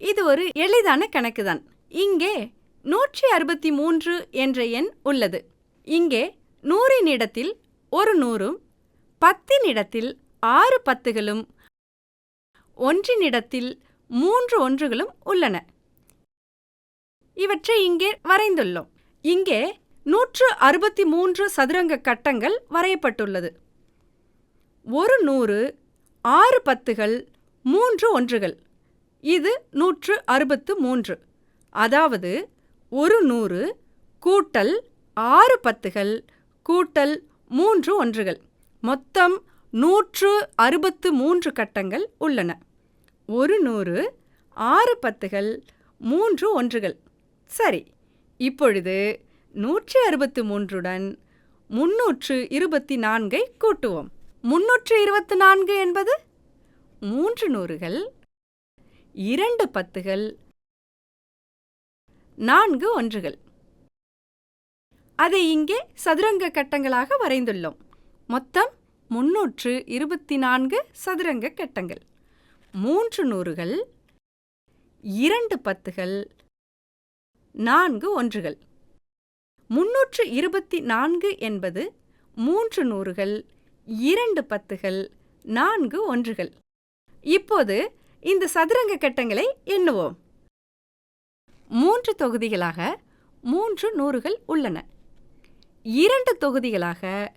இது ஒரு எளிதான கணக்குதான். இங்கே நூற்றி அறுபத்தி மூன்று என்ற எண் உள்ளது. இங்கே நூறின் இடத்தில் ஒரு நூறும் பத்தின் இடத்தில் ஆறு பத்துகளும் ஒன்றின் இடத்தில் மூன்று ஒன்றுகளும் உள்ளன. இவற்றை இங்கே வரைந்துள்ளோம். இங்கே நூற்று அறுபத்தி மூன்று சதுரங்க கட்டங்கள் வரையப்பட்டுள்ளது. ஒரு நூறு ஆறு பத்துகள் மூன்று ஒன்றுகள். இது நூற்று அறுபத்து மூன்று. அதாவது ஒரு நூறு கூட்டல் ஆறு பத்துகள் கூட்டல் மூன்று ஒன்றுகள். மொத்தம் நூற்று அறுபத்து மூன்று கட்டங்கள் உள்ளன. ஒரு நூறு ஆறு பத்துகள் மூன்று ஒன்றுகள். சரி இப்பொழுது நூற்றி அறுபத்து மூன்றுடன் முன்னூற்று இருபத்தி நான்கை கூட்டுவோம். முன்னூற்று இருபத்தி நான்கு என்பது மூன்று நூறுகள் இரண்டு பத்துகள். நான்கு ஒன்றுகள். அதை இங்கே சதுரங்க கட்டங்களாக வரைந்துள்ளோம். மொத்தம் முன்னூற்று இருபத்தி நான்கு சதுரங்க கட்டங்கள். மூன்று நூறுகள். இரண்டு பத்துகள். நான்கு ஒன்றுகள். முன்னூற்று இருபத்தி நான்கு என்பது மூன்று நூறுகள். இரண்டு பத்துகள். நான்கு ஒன்றுகள். இப்போது இந்த சதுரங்க கட்டங்களை எண்ணுவோம். மூன்று தொகுதிகளாக மூன்று நூறுகள் உள்ளன. இரண்டு தொகுதிகளாக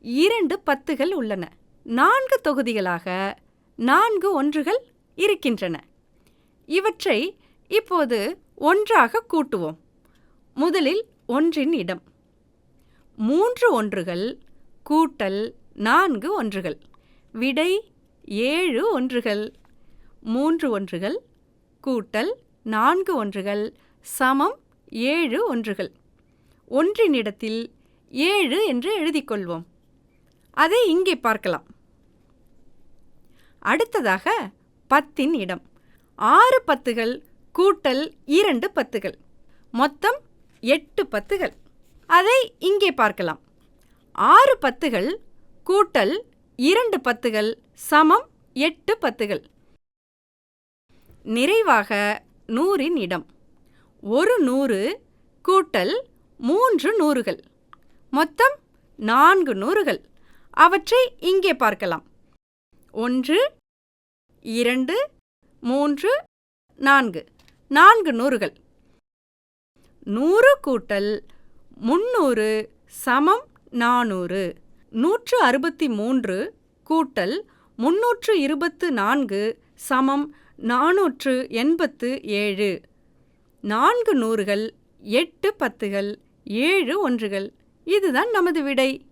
இரண்டு பத்துகள் உள்ளன. நான்கு தொகுதிகளாக நான்கு ஒன்றுகள் இருக்கின்றன. இவற்றை இப்போது ஒன்றாக கூட்டுவோம். முதலில் ஒன்றின் இடம். மூன்று ஒன்றுகள் கூட்டல் நான்கு ஒன்றுகள். விடை ஏழு ஒன்றுகள். மூன்று ஒன்றுகள் கூட்டல் நான்கு ஒன்றுகள் சமம் ஏழு ஒன்றுகள். ஒன்றின் இடத்தில் ஏழு என்று எழுதிக்கொள்வோம். அதை இங்கே பார்க்கலாம். அடுத்ததாக பத்தின் இடம். ஆறு பத்துகள் கூட்டல் இரண்டு பத்துகள். மொத்தம் எட்டு பத்துகள். அதை இங்கே பார்க்கலாம். ஆறு பத்துகள் கூட்டல் இரண்டு பத்துகள் சமம் எட்டு பத்துகள். நிறைவாக நூறின் இடம். ஒரு நூறு கூட்டல் மூன்று நூறுகள். மொத்தம் நான்கு நூறுகள். அவற்றை இங்கே பார்க்கலாம். ஒன்று இரண்டு மூன்று நான்கு. நான்கு நூறுகள். நூறு கூட்டல் முன்னூறு சமம் நானூறு. நூற்று அறுபத்தி மூன்று கூட்டல் முன்னூற்று இருபத்து நான்கு சமம் நானூற்று எண்பத்து ஏழு. நான்கு நூறுகள் எட்டு பத்துகள் ஏழு ஒன்றுகள். இதுதான் நமது விடை.